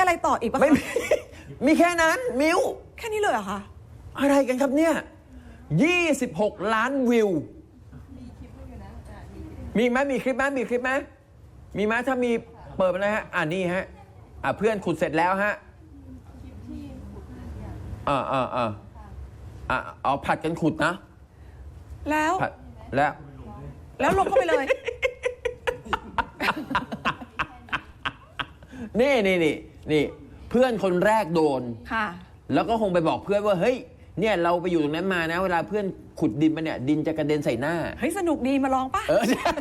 อะไรต่ออีกปะคะไม่มี มีแค่นั้น มิว แค่นี้เลยเหรอคะ อะไรกันครับเนี่ย 26 ล้านวิว มีไหมมีคลิปไหมมีคลิปไหมมีไหมถ้ามีเปิดมาเลยฮะ อ่านี่ฮะ อ่าเพื่อนขุดเสร็จแล้วฮะอ่าอ่าอ่าอ่าเอาผัดกันขุดนะ แล้วผัด แล้ว แล้วลงเข้าไปเลย นี่นี่นี่ นี่เพื่อนคนแรกโดน ค่ะ แล้วก็คงไปบอกเพื่อนว่าเฮ้ย เนี่ยเราไปอยู่ตรงนั้นมานะ เวลาเพื่อนขุดดินมาเนี่ย ดินจะกระเด็นใส่หน้า เฮ้ย สนุกดีมาลองปะเออใช่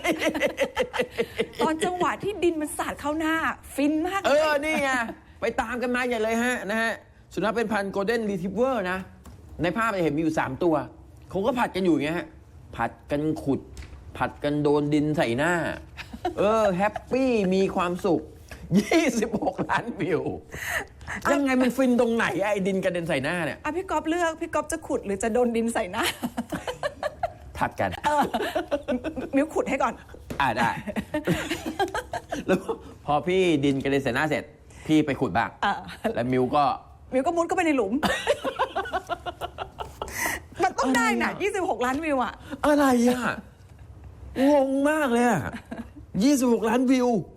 ตอนจังหวะที่ดินมันสาดเข้าหน้า ฟินมากเอเลยอนี่ไง ไปตามกันมาอย่าเลยฮะนะฮะ สุนัขเป็นพันธุ์โกลเด้นรีทิเวอร์นะ ในภาพจะเห็นมีอยู่ 3 ตัวเขาก็ผัดกันอยู่อย่างเงี้ยฮะผัดกันขุด ผัดกันโดนดินใส่หน้า เออ แฮปปี้มีความสุข 26 ล้านวิว ยังไงมันฟินตรงไหนอะไอ้ดินกระเด็นใส่หน้าเนี่ยอะพี่ก๊อฟเลือกพี่ก๊อฟจะขุดหรือจะโดนดินใส่หน้าผัดกันมิวขุดให้ก่อน อ่าได้ แล้วพอพี่ดินกระเด็นใส่หน้าเสร็จ พี่ไปขุดบ้างอ่าแล้วมิวก็ มิวก็มุดเข้าไปในหลุมมันต้องได้น่ะ26 ล้านวิวอะอะไรอะงงมากเลยอะ26 ล้านวิวใช่